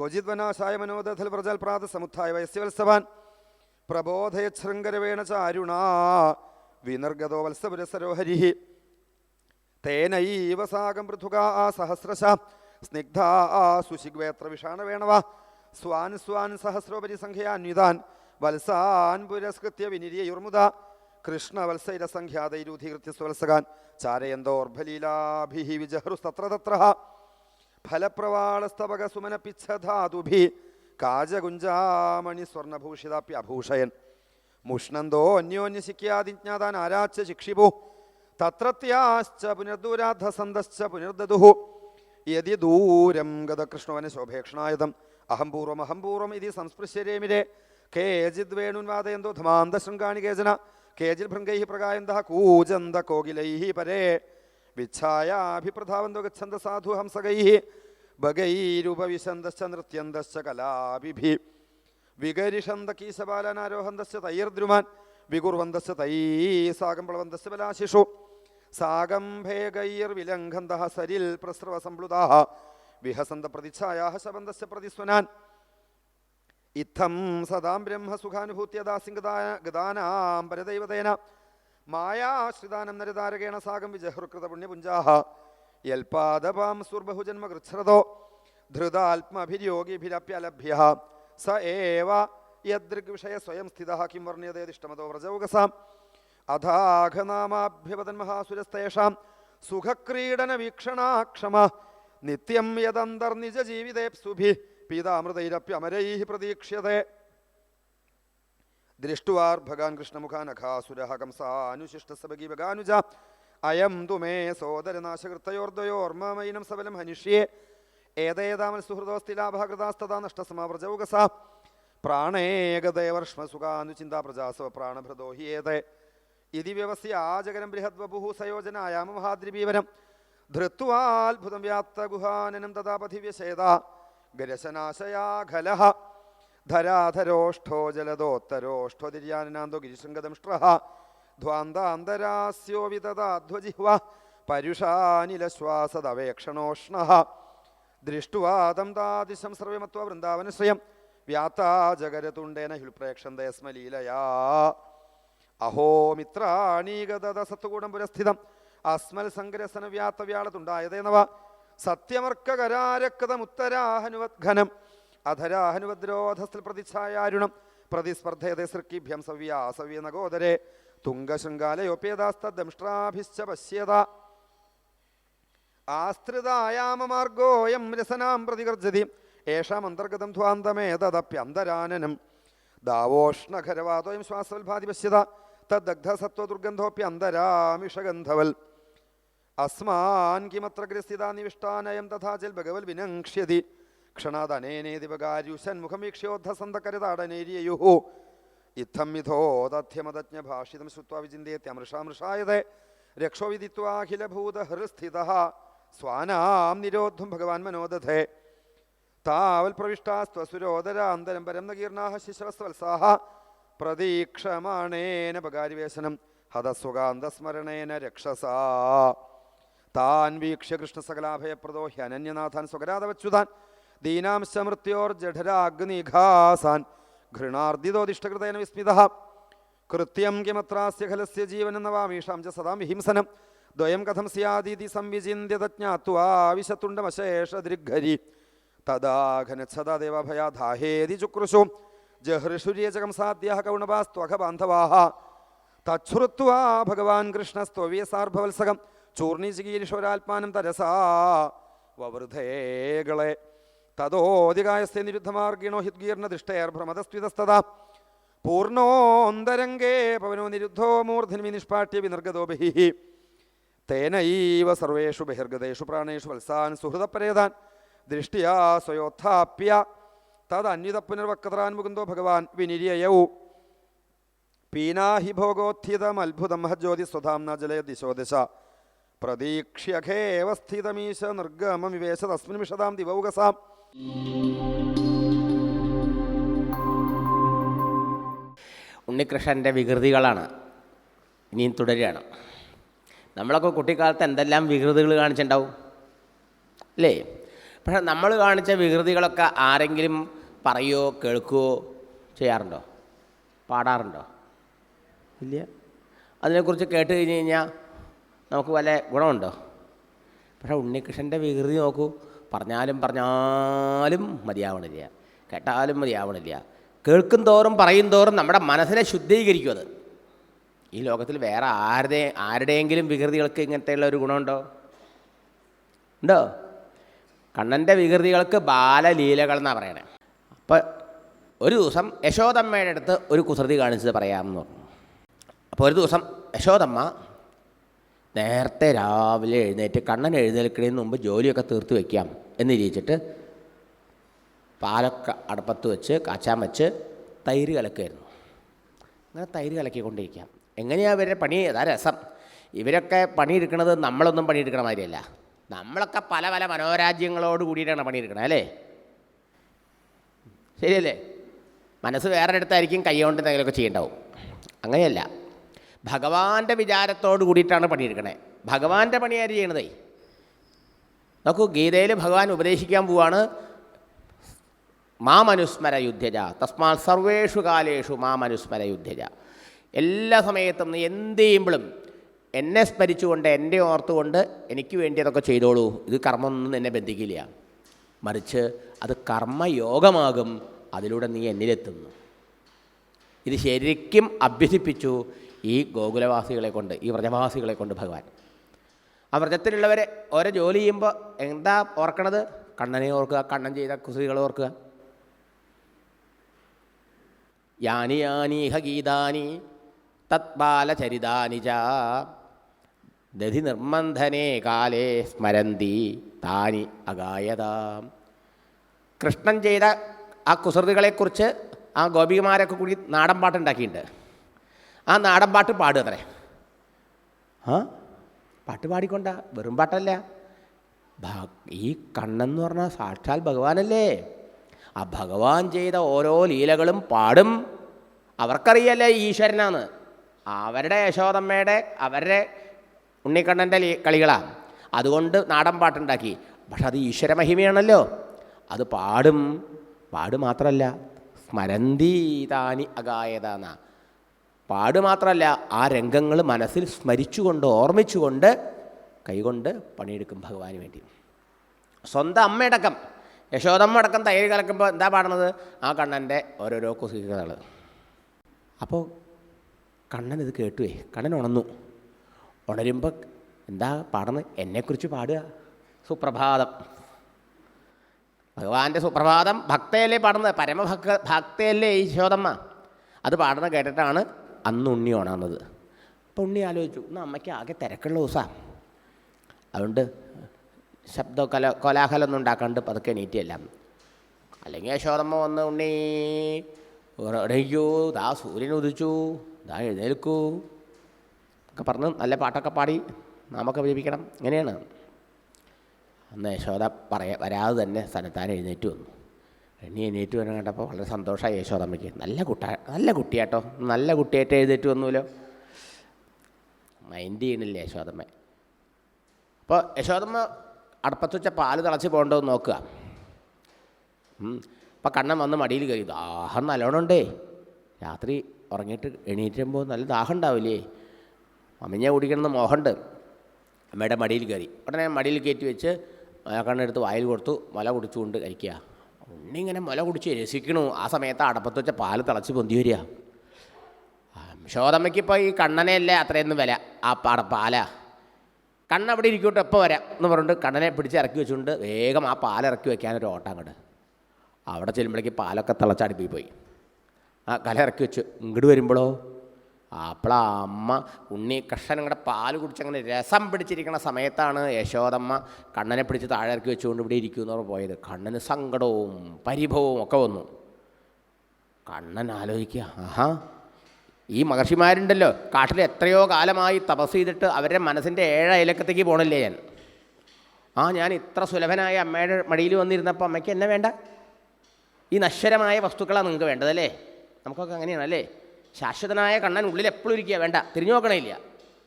ക്വചിദ്വനാശായ മനോദധൽ പ്രജാൽ പ്രാത സമുത്ഥായ വയസ്യവത്സവാൻ പ്രബോധയശൃംഗരവേണ ചാരുണാ വിനർഗതോ വത്സപുരസരോഹരി തേനൈവ സാകം പൃഥുക ആ സഹസ്രശ സ്നിഗ്ധ ആ സുശിഗ്വേത്ര വിഷാണവേണവ swan swan സഹസ്രോപരി സംഖ്യാന്വിതാൻ വത്സാൻ പുരസ്കൃത്യ വിനിര്യയുർമുദ കൃഷ്ണവത്സൈരസംഖ്യാതൈരൂധീകൃത്യ സ്വത്സകാൻ ചാരയന്തോർഭലീലാഭി വിജഹൃസ്തത്ര തത്ര ഫലപ്രവാളസ്തവക സുമന പിച്ഛധാതുഭി കാജകുഞ്ചാമണി സ്വർണഭൂഷിതാപ്യഭൂഷയൻ മുഷ്ണന്തോ അന്യോന്യശിക്യാതിജ്ഞാതാൻ ആരാച്ച ശിക്ഷിപു തത്രത്യാശ്ച പുനർദൂരാധസന്തശ്ച പുനർദദുഹു. യതി ദൂരം ഗതകൃഷ്ണവന ശോഭേക്ഷണായതം അഹംപൂർവം അഹംപൂർവം ഇതി സംസ്പൃശ്യരേമിരെ കേജിദ് വേണുൻവാദയന്തോ ധമാന്തശൃംഗാണി കേചന. കേജിൽ ഭൃംഗൈ പ്രകായന്ത കൂജന്ത കോകിലൈ പരേ. വിച്ഛായാഭിപ്രധാവന്തോ ഗച്ഛന്ത സാധു ഹംസകൈ ഭഗൈരുപവിശന്തശ്ച നൃത്യന്തശ്ച കലാഭിഭി വികരിഷന്ത തൈർദ്രുമാൻ വികുർവന്തശ്ച തൈ ബലാശിഷു സാകം ഭേഗൈർവിലംഘന്ത സരിൽ പ്രസ്രവ വിഹസന്ത പ്രതിച്ഛായാ ശബന്തശ്ച പ്രതിസ്വനാൻ ഇത്തം സദാം ഗദാനാം പരദൈവതേന മായാശ്രിതാനം നരതാരകേണ സാഗം വിജഹൃകൃത പുണ്യപുഞ്ചാഹ യൽപാദപാം സുർബഹുജന്മ കൃച്ഛ്രതോ ധൃതാത്മഭിരോഗിഭിരപ്യലഭ്യ. സ ഏവ യദൃഗ്വിഷയ സ്വയം സ്ഥിത കിം വർണ്യതേതിഷ്ടമതോ വ്രജൗകസാം. അഥാഘനാമാഭ്യവതൻ മഹാസുരസ്തേഷാം സുഖക്രീഡന വീക്ഷണാക്ഷമ നിത്യം യദന്തർനിജ ജീവിതേപ്സുഭി പീതാമൃതൈരപ്യമരൈ പ്രതീക്ഷ്യത്തെ ദൃഷ്ടുവാർഭഗാൻ കൃഷ്ണമുഖാനഖാസുര കംസാനുശിഷ്ടസഭഗീവഗാനുജ അയം തു മേ സോദരനാശകൃത്തയോർദ്വയോർമ്മമൈനം സബലം ഹനിഷ്യേ ഏതേതാമൽ സുഹൃദോസ്തിലാഭകൃതാസ്തഥാ നഷ്ടസമാവ്രജൗകസ പ്രാണേകദേവർഷ്മസുഖാനുചിന്താ പ്രജാസവ പ്രാണഭൃതോ ഹി ഏതേ ഇതി വ്യവസ്യ ആജകരം ബൃഹദ്വപുഹു സയോജനായാമ മഹാദ്രിപീവനം ധൃത്വാത്ഭുതം വ്യാപ്ത ഗുഹാനനം തഥാ പഥിവ്യശേത ധരാധരോഷ്ഠോ ജലദോത്തരോഷ്ഠോതിര്യാനനാന്തോ ഗിരിശൃംഗദംഷ്ട്ര ധ്വാന്താന്തരാസ്യോ വിതദാധ്വജിഹ്വ പരുഷാനിലശ്വാസദവേക്ഷണോഷ്ണ ദൃഷ്ടുവാദം താദിശം സർവമത്വ വൃന്ദാവനശ്രയം വ്യാത്താ ജഗരതുണ്ടേന ഹുൽപ്രേക്ഷന്തേ സ്മ ലീലയാ അഹോ മിത്രാണീഗത സത്വകൂടം പുരസ്ഥിതം അസ്മൽ സങ്കരസന വ്യാത്തവ്യാളതുണ്ടായതേനവ സത്യമർക്കകരാരക്കതമുത്തരാഹനുവദ്ഘനം അധരാഹനുവദ്രോധസ്ഥൽ പ്രതിച്ഛായാരുണം പ്രതിസ്പർദ്ധയതേ സൃക്കിഭ്യം സവ്യാസവ്യ നഗോദരെ. തുംഗശൃംഗാലയോപ്യതാസ്തദംഷ്ട്രാഭിശ്ച പശ്യത. ആസ്ത്രിതായാമമാർഗോയം രസനാം പ്രതികർജതി. ഏഷാം അന്തർഗതം ധ്വാന്തമേതദപ്യന്തരാനനം ദാവോഷ്ണഖരവാതോയം ശ്വാസവൽഭാതി പശ്യത. തദ്ദഗ്ധസത്വദുർഗന്ധോപ്യന്തരാമിഷഗന്ധവൽ. അസ്മാൻ കിമത്ര ഗ്രസ്ഥിതാ നിവിഷ്ടാനയം തഥാ ചൽ ഭഗവൽ വിനങ്ക്ഷ്യതി ക്ഷണാദനേനേതിപകാര്യുഷൻ മുഖം വീക്ഷ്യോദ്ധസന്തകരതാടനേര്യയുഹു ഇത്തം ഭാഷിതം ശ്രുത്വാ വിചിന്തേത്യമൃഷാമൃഷായതേ രക്ഷോ വിദിത്വാഖിലഭൂതഹൃസ്ഥിത സ്വാനാം നിരോദ്ധം ഭഗവാൻ മനോദധേ. താവൽ പ്രവിഷ്ടാസ്ത്വസുരോദരാന്തരം പരം നകീർണാഹ ശിശവസ്വത്സാഹ പ്രതീക്ഷമാണേന പകാരിവേശനം ഹതസ്വകാന്തസ്മരണേന രക്ഷസാ. താൻ വീക്ഷ്യ കൃഷ്ണസകലാഭയപ്രദോ ഹ്യനന്യനാഥാൻ സ്വകരാതവച്യുതാൻ ദീനാംശ മൃത്യോർജഠരാഗ്നിഘാസാൻ ഘൃണാർദ്ദിതോദിഷ്ടകൃതേന വിസ്മിത. കൃത്യം കിമത്രാസ്യ ഖലസ്യ ജീവനെന്ന വാമീഷാം ച സദാം വിഹിംസനം. ദ്വയം കഥം സ്യാദീതി സംവിചിന്യത ദൃഗരി വിശത്തുണ്ടമശേഷദൃഘരി തദാ ഘനച്ഛതാ ദേവഭയാധാഹേതി ചുക്രുശു ജഹൃഷുര്യചകം സാധ്യ കൗണവാസ്ത്വഖ ബാന്ധവാഹ. തച്ഛ്രുത്വാ ഭഗവാൻ കൃഷ്ണസ്ത്വവ്യസാർഭവത്സകം ചൂർണിചികീരിഷോരാത്മാനം തരസാ. വവൃധേകളെ തതോധികായസ്യ നിരുദ്ധമാർഗിണോ ഹിദ്ഗീർണ ദൃഷ്ടയർഭ്രമതസ്വിതസ്തത പൂർണോന്തരംഗേ പവനോ നിരുദ്ധോ മൂർധന്മി നിഷ്പാട്യ വിനിർഗതോ ബഹി. തേനൈവ സർവേഷു ബഹിർഗതേഷു പ്രാണേഷു വത്സാൻ സുഹൃതപരേതാൻ. ദൃഷ്ടിയാ സ്വയോത്ഥാപ്യ. തദന്വിത പുനർവക്തറാൻ മുകുന്ദോ ഭഗവാൻ വിനിര്യയൗ. പീനാഹി ഭോഗോത്ഥിതമത്ഭുതം ഹജ്യോതി ദിശോ ദിശ പ്രതീക്ഷ്യഖേവ സ്ഥിതമീശ നിർഗമമിവേശ തസ്മിൻ വിഷദാം ദിവൗകസാം. ഉണ്ണികൃഷ്ണന്റെ വികൃതികളാണ് ഇനിയും തുടരുകയാണ്. നമ്മളൊക്കെ കുട്ടിക്കാലത്ത് എന്തെല്ലാം വികൃതികൾ കാണിച്ചിട്ടുണ്ടാവും? അല്ലേ? പക്ഷേ നമ്മൾ കാണിച്ച വികൃതികളൊക്കെ ആരെങ്കിലും പറയുകയോ കേൾക്കുകയോ ചെയ്യാറുണ്ടോ? പാടാറുണ്ടോ? ഇല്ല. അതിനെക്കുറിച്ച് കേട്ട് കഴിഞ്ഞ് കഴിഞ്ഞാൽ നമുക്ക് വല്ല ഗുണമുണ്ടോ? പക്ഷേ ഉണ്ണികൃഷ്ണന്റെ വികൃതി നോക്കൂ. പറഞ്ഞാലും പറഞ്ഞാലും മതിയാവണില്ല. കേട്ടാലും മതിയാവണില്ല. കേൾക്കും തോറും പറയും തോറും നമ്മുടെ മനസ്സിനെ ശുദ്ധീകരിക്കും അത്. ഈ ലോകത്തിൽ വേറെ ആരുടെ ആരുടെയെങ്കിലും വികൃതികൾക്ക് ഇങ്ങനത്തെയുള്ള ഒരു ഗുണമുണ്ടോ? ഉണ്ടോ? കണ്ണന്റെ വികൃതികൾക്ക് ബാലലീലകൾ എന്നാണ് പറയണേ. അപ്പോൾ ഒരു ദിവസം യശോദമ്മയുടെ അടുത്ത് ഒരു കുസൃതി കാണിച്ചത് പറയാമെന്ന് പറഞ്ഞു. അപ്പോൾ ഒരു ദിവസം യശോദമ്മ നേരത്തെ രാവിലെ എഴുന്നേറ്റ് കണ്ണൻ എഴുന്നേൽക്കുന്നതിന് മുമ്പ് ജോലിയൊക്കെ തീർത്ത് വയ്ക്കാം എന്ന് ഇരിച്ചിട്ട് പാലൊക്കെ അടുപ്പത്ത് വെച്ച് കാച്ചാൻ വെച്ച് തൈര് കലക്കുമായിരുന്നു. അങ്ങനെ തൈര് കലക്കിക്കൊണ്ടിരിക്കാം. എങ്ങനെയാണ് ഇവരുടെ പണി? അതാ രസം. ഇവരൊക്കെ പണിയെടുക്കുന്നത് നമ്മളൊന്നും പണിയെടുക്കണ മാതിരിയല്ല. നമ്മളൊക്കെ പല പല മനോരാജ്യങ്ങളോട് കൂടിയിട്ടാണ് പണിയെടുക്കണത് അല്ലേ? ശരിയല്ലേ? മനസ്സ് വേറെ അടുത്തായിരിക്കും കൈ കൊണ്ട് എന്തെങ്കിലുമൊക്കെ ചെയ്യണ്ടാവും. അങ്ങനെയല്ല. ഭഗവാന്റെ വിചാരത്തോട് കൂടിയിട്ടാണ് പണിയെടുക്കണേ. ഭഗവാന്റെ പണിയാര് ചെയ്യണതേ? നോക്കൂ ഗീതയിൽ ഭഗവാൻ ഉപദേശിക്കാൻ പോവാണ്. മാമനുസ്മര യുദ്ധജ തസ്മാ സർവേഷു കാലേഷു മാമനുസ്മര യുദ്ധജ എല്ലാ സമയത്തും നീ എന്ത് ചെയ്യുമ്പോഴും എന്നെ സ്മരിച്ചുകൊണ്ട് എന്നെ ഓർത്തുകൊണ്ട് എനിക്ക് വേണ്ടി അതൊക്കെ ചെയ്തോളൂ. ഇത് കർമ്മമൊന്നും എന്നെ ബന്ധിക്കില്ല. മറിച്ച് അത് കർമ്മയോഗമാകും. അതിലൂടെ നീ എന്നിലെത്തുന്നു. ഇത് ശരിക്കും അഭ്യസിപ്പിച്ചു. ഈ ഗോകുലവാസികളെ കൊണ്ട് ഈ വ്രജവാസികളെ കൊണ്ട് ഭഗവാൻ. ആ വ്രജത്തിലുള്ളവരെ ഓരോ ജോലി ചെയ്യുമ്പോൾ എന്താ ഓർക്കണത്? കണ്ണനെ ഓർക്കുക കണ്ണൻ ചെയ്ത കുസൃതികൾ ഓർക്കുക. യാനി യാനീഹ ഗീതാനി തത്ബാലചരിതാനി ദധി നിർമ്മന്ധനേ കാലേ സ്മരന്തി താനി അഗായതാം. കൃഷ്ണൻ ചെയ്ത ആ കുസൃതികളെക്കുറിച്ച് ആ ഗോപികമാരൊക്കെ കൂടി നാടൻ പാട്ടുണ്ടാക്കിയിട്ടുണ്ട്. ആ നാടൻ പാട്ട് പാടുക അത്രേ ആ? പാട്ട് പാടിക്കൊണ്ട? വെറും പാട്ടല്ല. ഈ കണ്ണെന്ന് പറഞ്ഞാൽ സാക്ഷാൽ ഭഗവാനല്ലേ. ആ ഭഗവാൻ ചെയ്ത ഓരോ ലീലകളും പാടും. അവർക്കറിയല്ലേ ഈശ്വരനാണ് അവരുടെ യശോദമ്മയുടെ അവരുടെ ഉണ്ണിക്കണ്ണന്റെ കളികളാണ് അതുകൊണ്ട് നാടൻ പാട്ടുണ്ടാക്കി. പക്ഷെ അത് ഈശ്വര മഹിമയാണല്ലോ. അത് പാടും. പാട് മാത്രമല്ല സ്മരന്തി താനി അഗായതാന്ന. പാട് മാത്രമല്ല ആ രംഗങ്ങൾ മനസ്സിൽ സ്മരിച്ചുകൊണ്ട് ഓർമ്മിച്ചുകൊണ്ട് കൈകൊണ്ട് പണിയെടുക്കും ഭഗവാന് വേണ്ടി. സ്വന്തം അമ്മയടക്കം യശോദമ്മ അടക്കം തൈര് കലക്കുമ്പോൾ എന്താ പാടുന്നത്? ആ കണ്ണന്റെ ഓരോരോ കുസുകൾ അപ്പോൾ കണ്ണൻ ഇത് കേട്ടുവേ കണ്ണൻ ഉണന്നു. ഉണരുമ്പോൾ എന്താ പാടുന്നത്? എന്നെക്കുറിച്ച് പാടുക. സുപ്രഭാതം. ഭഗവാന്റെ സുപ്രഭാതം ഭക്തയല്ലേ പാടുന്നത്? പരമഭക്ത ഭക്തയല്ലേ ഈ ശോതമ്മ അത് പാടുന്ന കേട്ടിട്ടാണ് അന്ന് ഉണ്ണി ഉണർന്നത് അപ്പോൾ ഉണ്ണി ആലോചിച്ചു ഇന്ന് അമ്മയ്ക്ക് ആകെ തിരക്കുള്ള ദിവസമാണ് അതുകൊണ്ട് ശബ്ദ കല കോലാഹലമൊന്നും ഉണ്ടാക്കാണ്ട് പതുക്കെ എണീറ്റിയല്ല അല്ലെങ്കിൽ യശോദമ്മ വന്ന് ഉണ്ണി ഉറയ്ക്കൂ ദാ സൂര്യൻ ഉദിച്ചു ദാ എഴുന്നേൽക്കൂ. ഒക്കെ പറഞ്ഞ് നല്ല പാട്ടൊക്കെ പാടി നാമൊക്കെ ജപിക്കണം ഇങ്ങനെയാണ്. അന്ന് യശോദ പറയാ വരാതെ തന്നെ സ്ഥലത്താൻ എഴുന്നേറ്റ് വന്നു. എണ്ണി എണീറ്റ് വരാൻ കണ്ടപ്പോൾ വളരെ സന്തോഷമായി യശോദമ്മയ്ക്ക് നല്ല കുട്ട നല്ല കുട്ടിയാട്ടോ. നല്ല കുട്ടിയായിട്ട് എഴുതിയിട്ട് വന്നുല്ലോ മൈൻഡ് ചെയ്യണില്ല യശോദമ്മ അപ്പോൾ യശോദമ്മ അടുപ്പത്ത് വെച്ച പാൽ തിളച്ച് പോകേണ്ടതെന്ന് നോക്കുക. അപ്പം കണ്ണൻ വന്ന് മടിയിൽ കയറി ദാഹം നല്ലോണമുണ്ടേ. രാത്രി ഉറങ്ങിയിട്ട് എണീറ്റുമ്പോൾ നല്ല ദാഹം ഉണ്ടാവില്ലേ? അമ്മഞ്ഞ കുടിക്കണമെന്ന് മോഹമുണ്ട്. അമ്മയുടെ മടിയിൽ കയറി. ഉടനെ മടിയിൽ കയറ്റി വെച്ച് കണ്ണെടുത്ത് വായിൽ കൊടുത്തു മല കുടിച്ചുകൊണ്ട് കഴിക്കുക. ഇങ്ങനെ മുല കുടിച്ച് രസിക്കണു. ആ സമയത്ത് അടപ്പത്ത് വെച്ച പാൽ തിളച്ച് പൊന്തി വരിക. ശോതമ്മയ്ക്ക് ഇപ്പോൾ ഈ കണ്ണനെയല്ലേ അത്രയൊന്നും വില? ആ പാട പാല. കണ്ണ അവിടെ ഇരിക്കട്ടെ എപ്പോൾ വരാം എന്ന് പറഞ്ഞിട്ട് കണ്ണനെ പിടിച്ച് ഇറക്കി വെച്ചുകൊണ്ട് വേഗം ആ പാൽ ഇറക്കി വെക്കാനൊരു ഓട്ടം അങ്ങോട്ട് അവിടെ ചെല്ലുമ്പോഴേക്ക് പാലൊക്കെ തിളച്ചടുപ്പിൽ പോയി. ആ കല ഇറക്കി വെച്ചു ഇങ്ങോട്ട് വരുമ്പോഴോ അപ്പോളാ അമ്മ ഉണ്ണി ഇങ്ങടെ പാൽ കുടിച്ചങ്ങനെ രസം പിടിച്ചിരിക്കുന്ന സമയത്താണ് യശോദമ്മ കണ്ണനെ പിടിച്ച് താഴെ ഇറക്കി വെച്ചുകൊണ്ട് ഇവിടെ ഇരിക്കുമെന്ന് പോയത്. കണ്ണന് സങ്കടവും പരിഭവവും ഒക്കെ വന്നു. കണ്ണൻ ആലോചിക്കുക ആഹാ ഈ മഹർഷിമാരുണ്ടല്ലോ കാട്ടിൽ എത്രയോ കാലമായി തപസ് ചെയ്തിട്ട് അവരുടെ മനസ്സിന്റെ ഏഴ അയലക്കത്തേക്ക് പോകണില്ലേ ഞാൻ. ആ ഞാൻ ഇത്ര സുലഭനായ അമ്മയുടെ മടിയിൽ വന്നിരുന്നപ്പോൾ അമ്മയ്ക്ക് എന്നെ വേണ്ട? ഈ നശ്വരമായ വസ്തുക്കളാണ് നിങ്ങൾക്ക് വേണ്ടതല്ലേ? നമുക്കൊക്കെ അങ്ങനെയാണല്ലേ ശാശ്വതനായ കണ്ണൻ ഉള്ളിൽ എപ്പോഴും ഇരിക്കുക. വേണ്ട തിരിഞ്ഞു നോക്കണില്ല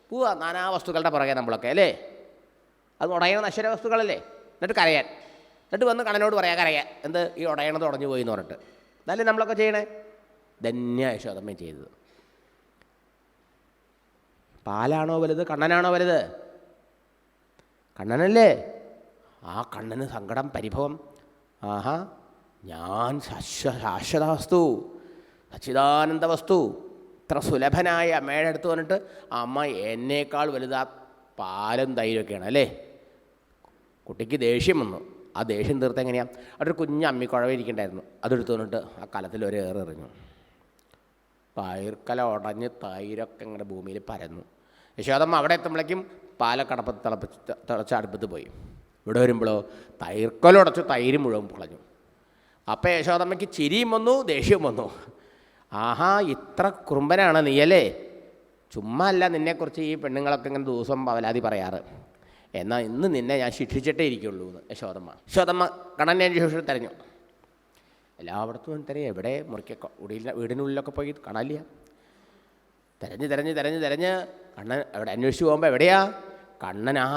പോവാ നാനാ വസ്തുക്കളുടെ പുറകെ നമ്മളൊക്കെ അല്ലേ? അത് ഉടയണ നശ്വര വസ്തുക്കളല്ലേ? എന്നിട്ട് കരയാൻ. എന്നിട്ട് വന്ന് കണ്ണനോട് പറയാ കരയാൻ. എന്ത്? ഈ ഉടയണത് ഉടഞ്ഞു പോയി എന്ന് പറഞ്ഞിട്ട്. അതല്ലേ നമ്മളൊക്കെ ചെയ്യണേ? ധന്യ യശോദമ്മയും ചെയ്തത്. പാലാണോ വലുത്? കണ്ണനാണോ വലുത്? കണ്ണനല്ലേ? ആ കണ്ണന് സങ്കടം പരിഭവം. ആഹാ ഞാൻ ശാശ്വ ശാശ്വത സച്ചിദാനന്ദ വസ്തു ഇത്ര സുലഭനായ അമ്മയുടെ അടുത്ത് വന്നിട്ട് അമ്മ എന്നേക്കാൾ വലുതാ പാലും തൈരൊക്കെയാണ് അല്ലേ? കുട്ടിക്ക് ദേഷ്യം വന്നു. ആ ദേഷ്യം തീർത്ത് എങ്ങനെയാണ് അവിടെ ഒരു കുഞ്ഞ് അമ്മിക്കുഴവ ഇരിക്കണ്ടായിരുന്നു അതെടുത്ത് വന്നിട്ട് ആ കലത്തിൽ ഒരു ഏറ് എറിഞ്ഞു. തൈർക്കല ഉടഞ്ഞ് തൈരൊക്കെ ഇങ്ങനെ ഭൂമിയിൽ പരന്നു. യശോദമ്മ അവിടെ എത്തുമ്പോഴേക്കും പാലക്കടപ്പ് തിളപ്പിച്ച് തിളച്ച അടുപ്പത്ത് പോയി. ഇവിടെ വരുമ്പോഴോ തൈർക്കല ഉടച്ചു തൈര് മുഴുവൻ പൊളഞ്ഞു. അപ്പോൾ യശോദമ്മയ്ക്ക് ചിരിയും വന്നു ദേഷ്യവും വന്നു. ആഹാ ഇത്ര കുറുമ്പനാണ് നീയല്ലേ? ചുമ്മാ അല്ല നിന്നെക്കുറിച്ച് ഈ പെണ്ണുങ്ങളൊക്കെ ഇങ്ങനെ ദിവസം പവലാതി പറയാറ്. എന്നാൽ ഇന്ന് നിന്നെ ഞാൻ ശിക്ഷിച്ചിട്ടേ ഇരിക്കുള്ളൂ എന്ന്. യശോദമ്മ യശോദമ്മ കണ്ണനെ ശേഷം തെരഞ്ഞു. എല്ലായിടത്തും തിരയും. എവിടെ? മുറിക്കൊക്കെ ഉടിയിലെ വീടിനുള്ളിലൊക്കെ പോയി കാണാനില്ല. തിരഞ്ഞ് തിരഞ്ഞ് തിരഞ്ഞ് തിരഞ്ഞ്. കണ്ണൻ അവിടെ അന്വേഷിച്ച് പോകുമ്പോൾ എവിടെയാ? കണ്ണൻ ആ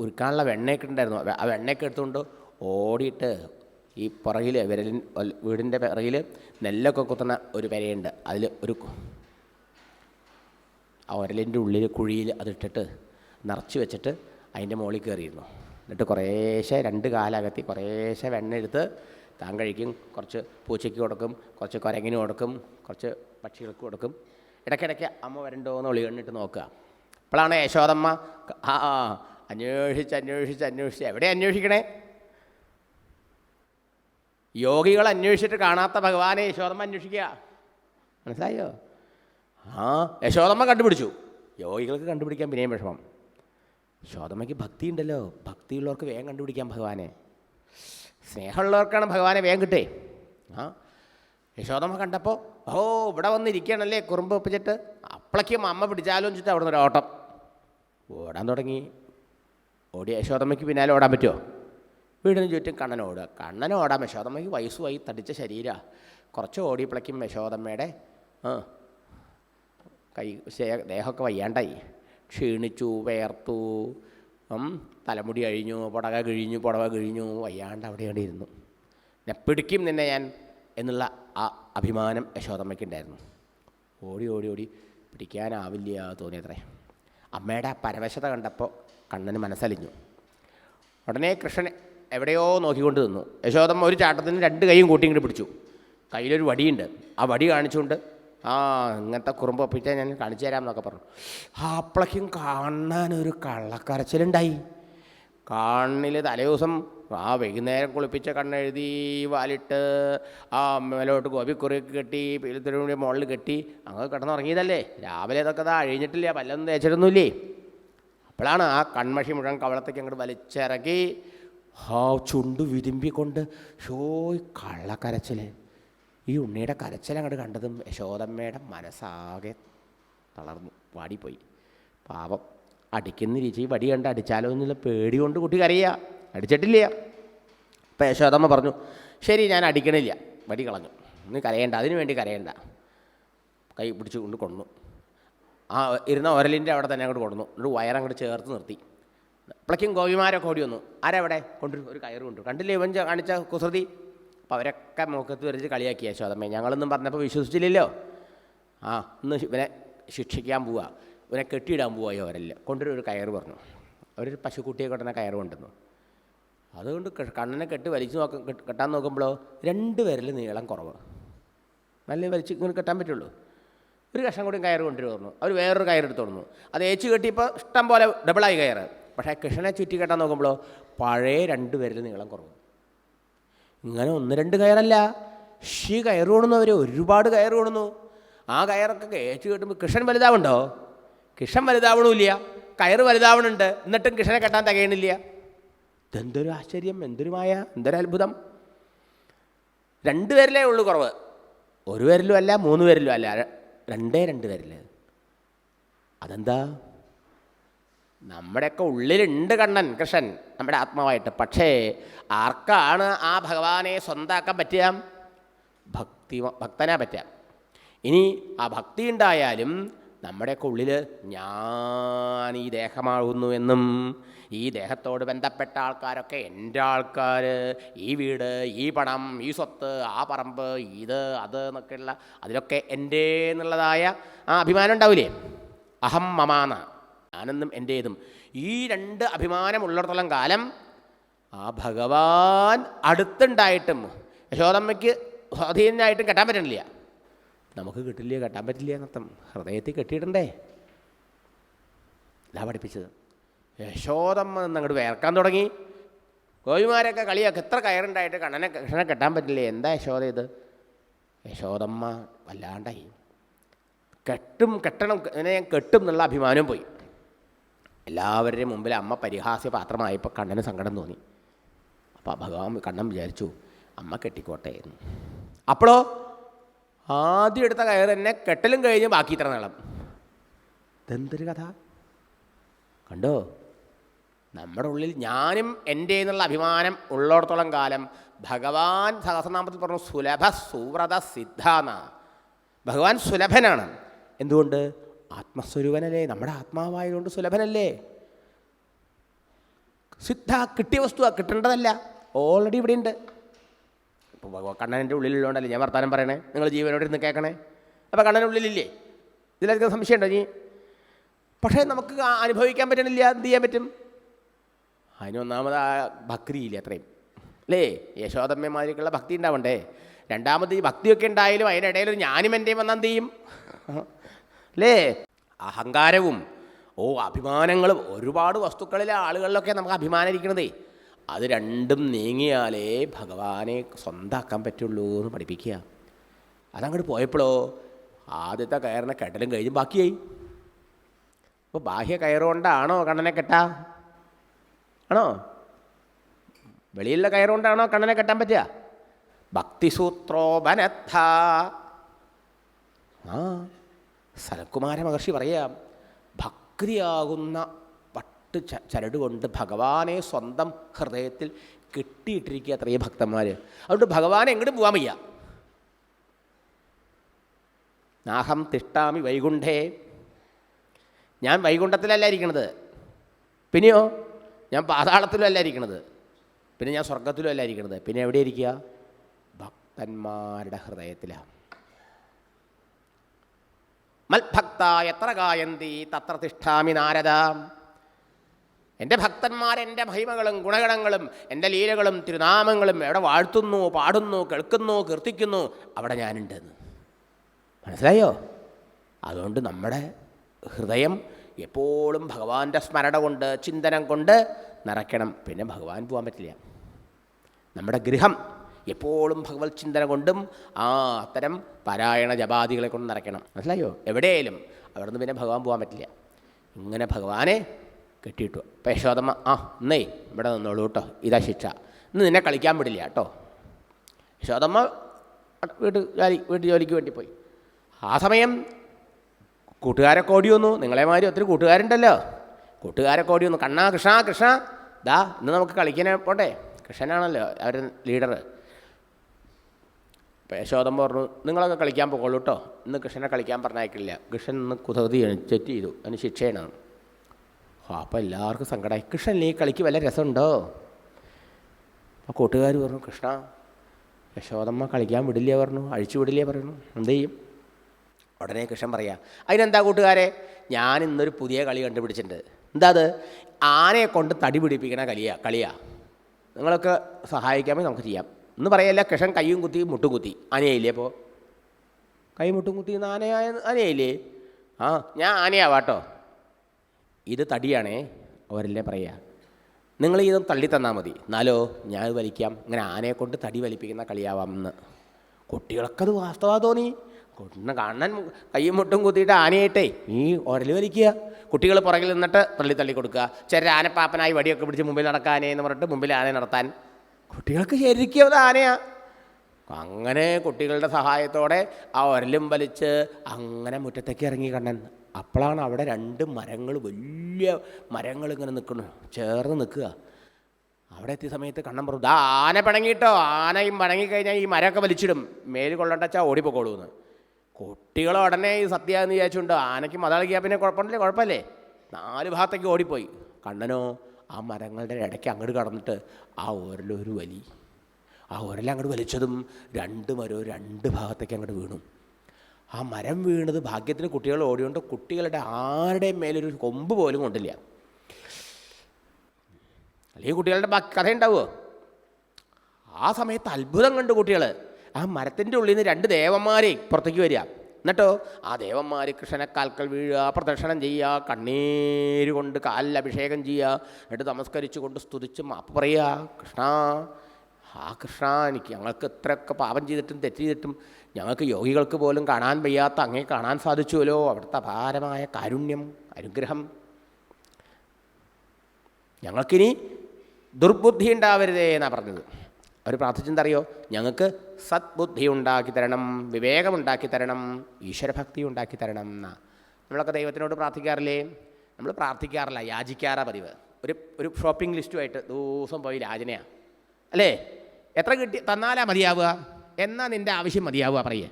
ഉരുക്കാനുള്ള വെണ്ണയൊക്കെ ഉണ്ടായിരുന്നു. ആ വെണ്ണയൊക്കെ എടുത്തുകൊണ്ട് ഓടിയിട്ട് ഈ പുറകിൽ വിരലിൻ വീടിന്റെ പിറകിൽ നെല്ലൊക്കെ കുത്തുന്ന ഒരു പെരയുണ്ട്. അതിൽ ഒരു ആ ഉരലിന്റെ ഉള്ളിൽ കുഴിയിൽ അതിട്ടിട്ട് നിറച്ച് വെച്ചിട്ട് അതിന്റെ മുകളിൽ കയറിയിരുന്നു. എന്നിട്ട് കുറേശ്ശെ രണ്ട് കാലകത്തി കുറേശ്ശെ വെണ്ണ എടുത്ത് താൻ കഴിക്കും. കുറച്ച് പൂച്ചയ്ക്ക് കൊടുക്കും കുറച്ച് കുരങ്ങിന് കൊടുക്കും കുറച്ച് പക്ഷികൾക്ക് കൊടുക്കും. ഇടയ്ക്കിടയ്ക്ക് അമ്മ വരണ്ടോ എന്ന് ഒളി കണ്ടിട്ട് നോക്കുക. അപ്പോഴാണ് യശോദമ്മ ആ, അന്വേഷിച്ച് അന്വേഷിച്ച് അന്വേഷിച്ച്. എവിടെ അന്വേഷിക്കണേ? യോഗികൾ അന്വേഷിച്ചിട്ട് കാണാത്ത ഭഗവാനെ യശോദമ്മ അന്വേഷിക്കുക. മനസ്സിലായോ? ആ യശോദമ്മ കണ്ടുപിടിച്ചു. യോഗികൾക്ക് കണ്ടുപിടിക്കാൻ പിന്നെയും വിഷമം. യശോദമ്മയ്ക്ക് ഭക്തി ഉണ്ടല്ലോ ഭക്തിയുള്ളവർക്ക് വേഗം കണ്ടുപിടിക്കാം ഭഗവാനെ. സ്നേഹമുള്ളവർക്കാണ് ഭഗവാനെ വേഗം കിട്ടേ. ആ യശോദമ്മ കണ്ടപ്പോൾ ഓ ഇവിടെ വന്നിരിക്കുകയാണല്ലേ കുറുമ്പ് ഒപ്പിച്ചിട്ട്. അപ്പളേക്കും അമ്മ പിടിച്ചാലോ വെച്ചിട്ട് അവിടെ നിന്ന് ഒരു ഓട്ടം. ഓടാൻ തുടങ്ങി. ഓടി യശോദമ്മയ്ക്ക് പിന്നാലെ ഓടാൻ പറ്റുമോ വീടിന് ചുറ്റും കണ്ണൻ ഓടുക കണ്ണൻ ഓടാം യശോദമ്മയ്ക്ക് വയസ്സുമായി തടിച്ച ശരീരമാണ് കുറച്ച് ഓടിയപ്പോഴേക്കും യശോദമ്മയുടെ കൈ ദേഹമൊക്കെ വയ്യാണ്ടായി. ക്ഷീണിച്ചു വേർത്തു തലമുടി അഴിഞ്ഞു പുടക കിഴിഞ്ഞു പുടവ കിഴിഞ്ഞു വയ്യാണ്ട് അവിടെ ഇരുന്നു. ഞാൻ പിടിക്കും നിന്നെ ഞാൻ എന്നുള്ള ആ അഭിമാനം യശോദമ്മയ്ക്കുണ്ടായിരുന്നു ഓടി ഓടി ഓടി പിടിക്കാനാവില്ല തോന്നിയത്രേ. അമ്മയുടെ പരവശത കണ്ടപ്പോൾ കണ്ണന് മനസ്സലിഞ്ഞു. ഉടനെ കൃഷ്ണൻ എവിടെയോ നോക്കിക്കൊണ്ട് നിന്നു. യശോദമ്മ ഒരു ചാട്ടത്തിന് രണ്ട് കൈയും കൂട്ടി പിടിച്ചു. കയ്യിലൊരു വടിയുണ്ട്. ആ വടി കാണിച്ചുകൊണ്ട് ആ ഇങ്ങനത്തെ കുറുമ്പ് ഒപ്പിച്ചാൽ ഞാൻ കാണിച്ചു തരാം എന്നൊക്കെ പറഞ്ഞു. ആ അപ്പളേക്കും കാണാനൊരു കള്ളക്കരച്ചിലുണ്ടായി. കണ്ണിൽ തലേദിവസം ആ വൈകുന്നേരം കുളിപ്പിച്ച കണ്ണെഴുതി വാലിട്ട് ആ മേലോട്ട് ഗോപിക്കുറി കെട്ടി പീലത്തിനുവേണ്ടി മുകളിൽ കെട്ടി അങ്ങ് കിടന്നുറങ്ങിയതല്ലേ. രാവിലെ ഇതൊക്കെ ഇതാ അഴിഞ്ഞിട്ടില്ല പല്ലൊന്നും തേച്ചിട്ടൊന്നുമില്ലേ. അപ്പോഴാണ് ആ കൺമഷി മുഴുവൻ കവളത്തേക്ക് അങ്ങോട്ട് വലിച്ചിറക്കി ആ ചുണ്ട് വിരുമ്പിക്കൊണ്ട് ഷോ കള്ളക്കരച്ചിൽ ഈ ഉണ്ണിയുടെ കരച്ചിൽ കണ്ടതും യശോദമ്മയുടെ മനസ്സാകെ തളർന്നു വാടിപ്പോയി. പാപം അടിക്കുന്ന രീതി വടി കണ്ട് അടിച്ചാലോ എന്നുള്ള പേടി കൊണ്ട് കുട്ടി കരയുക അടിച്ചിട്ടില്ല. അപ്പം യശോദമ്മ പറഞ്ഞു ശരി ഞാൻ അടിക്കണില്ല. വടി കളഞ്ഞു. നീ കരയേണ്ട അതിനു വേണ്ടി കരയേണ്ട. കൈ പിടിച്ച് കൊണ്ട് കൊണ്ടു ആ ഇരുന്ന ഒരലിന്റെ അവിടെ തന്നെ അങ്ങോട്ട് കൊണ്ടു എന്നിട്ട് വയറങ്ങോട്ട് ചേർത്ത് നിർത്തി. അപ്പോഴേക്കും ഗോപിമാരൊക്കെ ഓടി വന്നു. ആരവിടെ? കൊണ്ടുവരും ഒരു കയറ് കൊണ്ടു കണ്ടില്ലേ ഇവൻ കാണിച്ച കുസൃതി? അപ്പോൾ അവരൊക്കെ മുഖത്ത് വരച്ച് കളിയാക്കി യശോദമ്മേ ഞങ്ങളൊന്നും പറഞ്ഞപ്പോൾ വിശ്വസിച്ചില്ലല്ലോ. ആ ഇന്ന് ഇവനെ ശിക്ഷിക്കാൻ പോവുക ഇവനെ കെട്ടിയിടാൻ പോവുകയോ അവരെല്ലാം കൊണ്ടുവരും ഒരു കയറ് പറഞ്ഞു. അവരൊരു പശുക്കുട്ടിയെ കൊണ്ടുവന്ന കയറ് കൊണ്ടുവന്നു. അതുകൊണ്ട് കണ്ണനെ കെട്ട് വലിച്ചു നോക്ക കെട്ടാൻ നോക്കുമ്പോഴോ രണ്ട് വിരൽ നീളം കുറവ്. നല്ല വലിച്ച് ഇങ്ങനെ കെട്ടാൻ പറ്റുള്ളൂ. ഒരു കഷ്ണം കൂടി കയറ് കൊണ്ടുവരുന്നു അവർ വേറൊരു കയറെടുത്തു കൊടുന്നു അത് ഏച്ച് കെട്ടിയപ്പോൾ ഇഷ്ടം പോലെ ഡബിളായി കയറ്. പക്ഷേ കൃഷ്ണനെ ചുറ്റി നോക്കുമ്പോൾ പഴയ രണ്ട് വിരൽ നീളം കുറവും. ഇങ്ങനെ ഒന്ന് രണ്ട് കയറല്ല. ഷീ കയറ് അവർ ഒരുപാട് കയറ് ആ കയറൊക്കെ കയറ്റി കെട്ടുമ്പോൾ കൃഷ്ണൻ വലുതാവുണ്ടോ? കൃഷ്ണൻ വലുതാവണമില്ല കയറ് വലുതാവണുണ്ട്. എന്നിട്ടും കൃഷ്ണനെ കെട്ടാൻ തികയണില്ല. ഇതെന്തൊരു ആശ്ചര്യം. എന്തൊരു മായ. എന്തൊരു അത്ഭുതം. രണ്ട് പേരിലേ ഉള്ളൂ കുറവ്. ഒരു പേരിലും അല്ല മൂന്ന് പേരിലും അല്ല. രണ്ടേ രണ്ട് പേരിൽ അതെന്താ? നമ്മുടെയൊക്കെ ഉള്ളിലുണ്ട് കണ്ണൻ കൃഷ്ണൻ. നമ്മുടെ ആത്മാവായിട്ട്. പക്ഷേ ആർക്കാണ് ആ ഭഗവാനെ സ്വന്താക്കാൻ പറ്റുക? ഭക്തി ഭക്തനാ പറ്റുക. ഇനി ആ ഭക്തി ഉണ്ടായാലും നമ്മുടെയൊക്കെ ഉള്ളിൽ ഞാൻ ഈ ദേഹമാകുന്നു എന്നും ഈ ദേഹത്തോട് ബന്ധപ്പെട്ട ആൾക്കാരൊക്കെ എന്റെ ആൾക്കാർ ഈ വീട് ഈ പണം ഈ സ്വത്ത് ആ പറമ്പ് ഇത് അത് എന്നൊക്കെയുള്ള അതിലൊക്കെ എന്റെ എന്നുള്ളതായ ആ അഭിമാനം ഉണ്ടാവില്ലേ? അഹം മമാന ഞാനെന്നും എന്റേതും ഈ രണ്ട് അഭിമാനമുള്ളിടത്തോളം കാലം ആ ഭഗവാൻ അടുത്തുണ്ടായിട്ടും യശോദമ്മയ്ക്ക് സ്വാധീനായിട്ടും കെട്ടാൻ പറ്റണില്ല. നമുക്ക് കിട്ടില്ല കെട്ടാൻ പറ്റില്ല എന്നർത്ഥം. ഹൃദയത്തിൽ കെട്ടിയിട്ടുണ്ടേ ഇതാ പഠിപ്പിച്ചത്. യശോദമ്മ നിന്ന് അങ്ങോട്ട് വേർക്കാൻ തുടങ്ങി. കോഴിമാരൊക്കെ കളിയൊക്കെ എത്ര കയറുണ്ടായിട്ട് കണ്ണനെ കൃഷ്ണനെ കെട്ടാൻ പറ്റില്ലേ? എന്താ യശോദ ഇത്? യശോദമ്മ വല്ലാണ്ടായി. കെട്ടും കെട്ടണം ഇങ്ങനെ ഞാൻ കെട്ടും എന്നുള്ള അഭിമാനം പോയി. എല്ലാവരുടെയും മുമ്പിൽ അമ്മ പരിഹാസ്യ പാത്രമായപ്പോൾ കണ്ണന് സങ്കടം തോന്നി. അപ്പോൾ ഭഗവാൻ കണ്ണൻ വിചാരിച്ചു അമ്മ കെട്ടിക്കോട്ടെ എന്ന്. അപ്പോഴോ ആദ്യം എടുത്ത കയർ തന്നെ കെട്ടലും കഴിഞ്ഞ് ബാക്കി ഇത്ര നീളം. ഇതെന്തൊരു കഥ? കണ്ടോ? നമ്മുടെ ഉള്ളിൽ ഞാനും എന്റെ എന്നുള്ള അഭിമാനം ഉള്ളിടത്തോളം കാലം ഭഗവാൻ സഹസ്രനാമത്തിൽ പറഞ്ഞു സുലഭ സുവ്രത സിദ്ധാന ഭഗവാൻ സുലഭനാണ്. എന്തുകൊണ്ട്? ആത്മസ്വരൂപനല്ലേ? നമ്മുടെ ആത്മാവായതുകൊണ്ട് സുലഭനല്ലേ? സിദ്ധ കിട്ടിയ വസ്തുവാ കിട്ടേണ്ടതല്ല. ഓൾറെഡി ഇവിടെ ഉണ്ട്. ഭഗവാൻ കണ്ണന്റെ ഉള്ളിലുള്ളതുകൊണ്ടല്ലേ ഞാൻ വർത്താനം പറയണേ? നിങ്ങൾ ജീവനോട് ഇരുന്ന് കേൾക്കണേ. അപ്പോൾ കണ്ണന്റെ ഉള്ളിലില്ലേ? ഇതിലധികം സംശയമുണ്ടോ നീ പക്ഷേ നമുക്ക് അനുഭവിക്കാൻ പറ്റണില്ല എന്ത് ചെയ്യാൻ പറ്റും? അതിനൊന്നാമത് ആ ഭക്തിയില്ല അത്രയും. അല്ലേ? യശോദമ്മമാർക്കുള്ള ഭക്തി ഉണ്ടാവണ്ടേ? രണ്ടാമത് ഈ ഭക്തിയൊക്കെ ഉണ്ടായാലും അതിനിടയിൽ ഞാനും എന്റെയും വന്നാൽ എന്ത് ചെയ്യും? അല്ലേ അഹങ്കാരവും ഓ അഭിമാനങ്ങളും ഒരുപാട് വസ്തുക്കളിലെ ആളുകളിലൊക്കെ നമുക്ക് അഭിമാനം ഇരിക്കണതേ അത് രണ്ടും നീങ്ങിയാലേ ഭഗവാനെ സ്വന്തമാക്കാൻ പറ്റുള്ളൂ എന്ന് പഠിപ്പിക്കുക. അതങ്ങോട്ട് പോയപ്പോഴോ ആദ്യത്തെ കയറിനെ കെട്ടലും കഴിഞ്ഞ് ബാക്കിയായി. അപ്പോൾ ബാഹ്യ കയറുകൊണ്ടാണോ കണ്ണനെ കെട്ടാ? ആണോ? വെളിയിലുള്ള കയറുകൊണ്ടാണോ കണ്ണനെ കെട്ടാൻ പറ്റുക? ഭക്തിസൂത്രോപനത്ഥ ആ. സനത്കുമാര മഹർഷി പറയാം ഭക്തിയാകുന്ന പട്ട് ചരട് കൊണ്ട് ഭഗവാനെ സ്വന്തം ഹൃദയത്തിൽ കെട്ടിയിട്ടിരിക്കുക അത്രയേ ഭക്തന്മാർ അതുകൊണ്ട് ഭഗവാനെ എങ്ങോട്ടും പോകാൻ വയ്യ. നാഹം തിഷ്ടാമി വൈകുണ്ഠേ. ഞാൻ വൈകുണ്ഠത്തിലല്ല ഇരിക്കണത്. പിന്നെയോ? ഞാൻ പാതാളത്തിലും അല്ല ഇരിക്കണത്. പിന്നെ ഞാൻ സ്വർഗത്തിലും അല്ല ഇരിക്കണത്. പിന്നെ എവിടെ ഇരിക്കുക? ഭക്തന്മാരുടെ ഹൃദയത്തിലാണ് മൽഭക്ത എത്ര ഗായന്തി തത്ര തിഷ്ഠാമി നാരദ. എന്റെ ഭക്തന്മാർ എന്റെ മഹിമകളും ഗുണഗണങ്ങളും എന്റെ ലീലകളും തിരുനാമങ്ങളും എവിടെ വാഴ്ത്തുന്നു പാടുന്നു കേൾക്കുന്നു കീർത്തിക്കുന്നു അവിടെ ഞാനുണ്ടെന്ന്. മനസ്സിലായോ? അതുകൊണ്ട് നമ്മുടെ ഹൃദയം എപ്പോഴും ഭഗവാന്റെ സ്മരണ കൊണ്ട് ചിന്തനം കൊണ്ട് നിറയ്ക്കണം. പിന്നെ ഭഗവാൻ പോകാൻ പറ്റില്ല. നമ്മുടെ ഗൃഹം എപ്പോഴും ഭഗവത് ചിന്തന കൊണ്ടും ആ അത്തരം പാരായണ ജപാദികളെ കൊണ്ട് നിറയ്ക്കണം മനസ്സിലായോ? എവിടെയായാലും അവിടുന്ന് പിന്നെ ഭഗവാൻ പോകാൻ പറ്റില്ല. ഇങ്ങനെ ഭഗവാനെ കെട്ടിയിട്ടു. അപ്പം യശോദമ്മ ആ ഇന്നേ ഇവിടെ നിന്നോളൂ കേട്ടോ ഇതാ ശിക്ഷ. ഇന്ന് നിന്നെ കളിക്കാൻ വിടില്ല കേട്ടോ യശോദമ്മ വീട്ട് ജോലി വീട്ടു ജോലിക്ക് വേണ്ടി പോയി. ആ സമയം കൂട്ടുകാരൊക്കെ ഓടി വന്നു. നിങ്ങളെ മാതിരി ഒത്തിരി കൂട്ടുകാരുണ്ടല്ലോ. കൂട്ടുകാരൊക്കെ ഓടി വന്നു. കണ്ണാ കൃഷ്ണ കൃഷ്ണ. ദാ ഇന്ന് നമുക്ക് കളിക്കാനെ പോട്ടെ. കൃഷ്ണനാണല്ലോ അവർ ലീഡർ അപ്പോൾ യശോദം പറഞ്ഞു നിങ്ങളൊക്കെ കളിക്കാൻ പോകോളൂ കേട്ടോ ഇന്ന് കൃഷ്ണനെ കളിക്കാൻ പറഞ്ഞയക്കില്ല. കൃഷ്ണൻ ഇന്ന് കുതൃതിയാണ് തെറ്റ് ചെയ്തു. അതിന് ശിക്ഷയാണ് അപ്പോൾ എല്ലാവർക്കും സങ്കടമായി കൃഷ്ണൻ ഈ കളിക്ക് വല്ല രസമുണ്ടോ? അപ്പോൾ കൂട്ടുകാർ പറഞ്ഞു കൃഷ്ണ യശോദമ്മ കളിക്കാൻ വിടില്ലേ? പറഞ്ഞു. അഴിച്ചു വിടില്ലേ? പറഞ്ഞു. എന്ത് ചെയ്യും? ഉടനെ കൃഷ്ണൻ പറയാ അതിനെന്താ കൂട്ടുകാരെ? ഞാൻ ഇന്നൊരു പുതിയ കളി കണ്ടുപിടിച്ചിട്ടുണ്ട്. എന്താ അത്? ആനയെ കൊണ്ട് തടി പിടിപ്പിക്കണ കളിയാ കളിയാ. നിങ്ങളൊക്കെ സഹായിക്കാമെങ്കിൽ നമുക്ക് ചെയ്യാം. എന്ന് പറയല്ല കഷൻ കൈയും കുത്തി മുട്ടും കുത്തി. ആനയായില്ലേ അപ്പോൾ കൈ മുട്ടും കുത്തി എന്ന് ആനയായ ആനയായില്ലേ? ആ ഞാൻ ആനയാവാട്ടോ. ഇത് തടിയാണേ അവരല്ലേ പറയുക നിങ്ങൾ ഇതും തള്ളി തന്നാൽ മതി. എന്നാലോ ഞാൻ ഇത് വലിക്കാം. ഇങ്ങനെ ആനയെ കൊണ്ട് തടി വലിപ്പിക്കുന്ന കളിയാവാമെന്ന് കുട്ടികൾക്കത് വാസ്തവ തോന്നി കുട്ടിനെ കാണാൻ കൈയും മുട്ടും കുത്തിയിട്ട് ആനയായിട്ടേ നീ ഉരൽ വലിക്കുക. കുട്ടികൾ പുറകിൽ നിന്നിട്ട് തള്ളി തള്ളി കൊടുക്കുക. ചില ആനപ്പാപ്പനായി വടിയൊക്കെ പിടിച്ച് മുമ്പിൽ നടക്കാനേ എന്ന് പറഞ്ഞിട്ട് മുമ്പിൽ ആന നടത്താൻ കുട്ടികൾക്ക് ശരിക്കും അത് ആനയാ. അങ്ങനെ കുട്ടികളുടെ സഹായത്തോടെ ആ ഒരലും വലിച്ച് അങ്ങനെ മുറ്റത്തേക്ക് ഇറങ്ങി കണ്ണൻ. അപ്പോഴാണ് അവിടെ രണ്ട് മരങ്ങൾ വലിയ മരങ്ങൾ ഇങ്ങനെ നിൽക്കുന്നു. ചേർന്ന് നിൽക്കുക. അവിടെ എത്തിയ സമയത്ത് കണ്ണൻ പറഞ്ഞു ദാ ആന പിണങ്ങിയിട്ടോ ആനയും പിണങ്ങിക്കഴിഞ്ഞാൽ ഈ മരമൊക്കെ വലിച്ചിടും. മേൽ കൊള്ളണ്ടച്ചാ ഓടിപ്പോക്കോളൂ എന്ന് കുട്ടികൾ ഉടനെ ഈ സത്യ എന്ന് വിചാരിച്ചുകൊണ്ട് ആനയ്ക്ക് മതളകിയാൽ പിന്നെ കുഴപ്പമില്ലേ കുഴപ്പമില്ലേ? നാല് ഭാഗത്തേക്ക് ഓടിപ്പോയി. കണ്ണനോ ആ മരങ്ങളുടെ ഇടയ്ക്ക് അങ്ങോട്ട് കടന്നിട്ട് ആ ഓരലൊരു വലി. ആ ഓരല അങ്ങോട്ട് വലിച്ചതും രണ്ട് മരവും രണ്ട് ഭാഗത്തേക്ക് അങ്ങോട്ട് വീണു. ആ മരം വീണത് ഭാഗ്യത്തിന് കുട്ടികൾ ഓടിയോണ്ട് കുട്ടികളുടെ ആരുടെയും മേലൊരു കൊമ്പ് പോലും കൊണ്ടില്ല. അല്ലെങ്കിൽ കുട്ടികളുടെ ബാക്കി കഥ ഉണ്ടാവുമോ ആ സമയത്ത് അത്ഭുതം കണ്ടു കുട്ടികൾ ആ മരത്തിന്റെ ഉള്ളിൽ നിന്ന് രണ്ട് ദേവന്മാരെ പുറത്തേക്ക് വരിക. എന്നിട്ടോ? ആ ദേവന്മാർ കൃഷ്ണനെ കാൽക്കൽ വീഴുക പ്രദക്ഷിണം ചെയ്യുക കണ്ണീര് കൊണ്ട് കാലിൽ അഭിഷേകം ചെയ്യുക എന്നിട്ട് നമസ്കരിച്ചു കൊണ്ട് സ്തുതിച്ച് മാപ്പ് പറയുക. കൃഷ്ണ ആ കൃഷ്ണ എനിക്ക് ഞങ്ങൾക്ക് ഇത്രയൊക്കെ പാപം ചെയ്തിട്ടും തെറ്റ് ചെയ്തിട്ടും ഞങ്ങൾക്ക് യോഗികൾക്ക് പോലും കാണാൻ വയ്യാത്ത അങ്ങേ കാണാൻ സാധിച്ചുവല്ലോ. അവിടുത്തെ അപാരമായ കാരുണ്യം അനുഗ്രഹം. ഞങ്ങൾക്കിനി ദുർബുദ്ധി ഉണ്ടാവരുതേ എന്നാണ് പറഞ്ഞത്. അവർ പ്രാർത്ഥിച്ചെന്തറിയോ ഞങ്ങൾക്ക് സദ്ബുദ്ധി ഉണ്ടാക്കി തരണം വിവേകമുണ്ടാക്കി തരണം ഈശ്വരഭക്തി ഉണ്ടാക്കി തരണം എന്നാ. നമ്മളൊക്കെ ദൈവത്തിനോട് പ്രാർത്ഥിക്കാറില്ലേ? നമ്മൾ പ്രാർത്ഥിക്കാറില്ല യാചിക്കാറാ പതിവ്. ഒരു ഒരു ഷോപ്പിംഗ് ലിസ്റ്റുമായിട്ട് ദിവസം പോയി യാചനയാണ് അല്ലേ? എത്ര കിട്ടി തന്നാലാ മതിയാവുക? എന്നാ നിന്റെ ആവശ്യം മതിയാവുക പറയേ.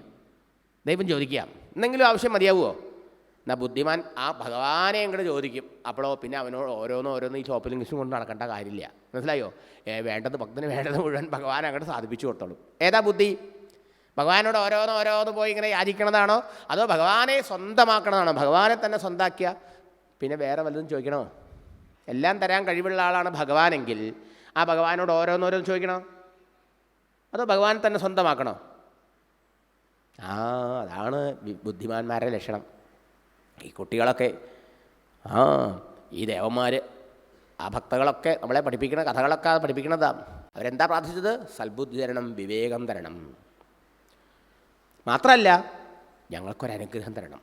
ദൈവം ചോദിക്കുക എന്തെങ്കിലും ആവശ്യം മതിയാവുമോ എന്നാൽ ബുദ്ധിമാൻ ആ ഭഗവാനെ അങ്ങോട്ട് ചോദിക്കും. അപ്പോഴോ പിന്നെ അവനോട് ഓരോന്നോ ഓരോന്ന് ഈ ഷോപ്പിൽ ലിസ്റ്റും കൊണ്ട് നടക്കേണ്ട കാര്യമില്ല. മനസ്സിലായോ? വേണ്ടത് ഭക്തന് വേണ്ടത് മുഴുവൻ ഭഗവാൻ അങ്ങോട്ട് സാധിപ്പിച്ചു കൊടുത്തോളും. ഏതാ ബുദ്ധി? ഭഗവാനോട് ഓരോന്ന് ഓരോന്ന് പോയി ഇങ്ങനെ യാചിക്കണതാണോ? അതോ ഭഗവാനെ സ്വന്തമാക്കണതാണോ? ഭഗവാനെ തന്നെ സ്വന്താക്കിയ? പിന്നെ വേറെ വല്ലതും ചോദിക്കണോ? എല്ലാം തരാൻ കഴിവുള്ള ആളാണ് ഭഗവാനെങ്കിൽ ആ ഭഗവാനോട് ഓരോന്നോരോന്ന് ചോദിക്കണോ? അതോ ഭഗവാൻ തന്നെ സ്വന്തമാക്കണോ? ആ അതാണ് ബുദ്ധിമാന്മാരുടെ ലക്ഷണം. ഈ കുട്ടികളൊക്കെ ആ ഈ ദേവന്മാർ ആ ഭക്തകളൊക്കെ നമ്മളെ പഠിപ്പിക്കുന്ന കഥകളൊക്കെ പഠിപ്പിക്കണതാണ് അവരെന്താ പ്രാർത്ഥിച്ചത്? സൽബുദ്ധി തരണം വിവേകം തരണം. മാത്രമല്ല ഞങ്ങൾക്കൊരനുഗ്രഹം തരണം.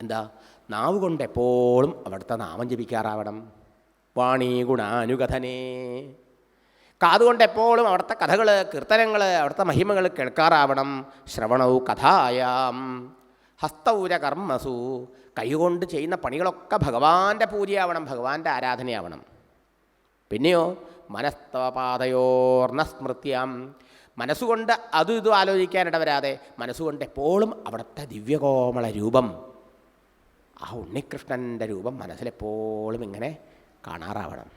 എന്താ? നാവ് കൊണ്ട് എപ്പോഴും അവിടുത്തെ നാമം ജപിക്കാറാവണം. വാണി ഗുണാനുകഥനേ കാതുകൊണ്ട് എപ്പോഴും അവിടുത്തെ കഥകൾ കീർത്തനങ്ങൾ അവിടുത്തെ മഹിമകൾ കേൾക്കാറാവണം. ശ്രവണവും കഥായാം. ഹസ്തൗര കർമ്മസു കൈകൊണ്ട് ചെയ്യുന്ന പണികളൊക്കെ ഭഗവാന്റെ പൂജയാവണം ഭഗവാന്റെ ആരാധനയാവണം. പിന്നെയോ മനസ്തവപാതയോർണ സ്മൃത്യം. മനസ്സുകൊണ്ട് അതും ഇതും ആലോചിക്കാനിട വരാതെ മനസ്സുകൊണ്ട് എപ്പോഴും അവിടുത്തെ ദിവ്യകോമള രൂപം ആ ഉണ്ണികൃഷ്ണന്റെ രൂപം മനസ്സിലെപ്പോഴും ഇങ്ങനെ കാണാറാവണം.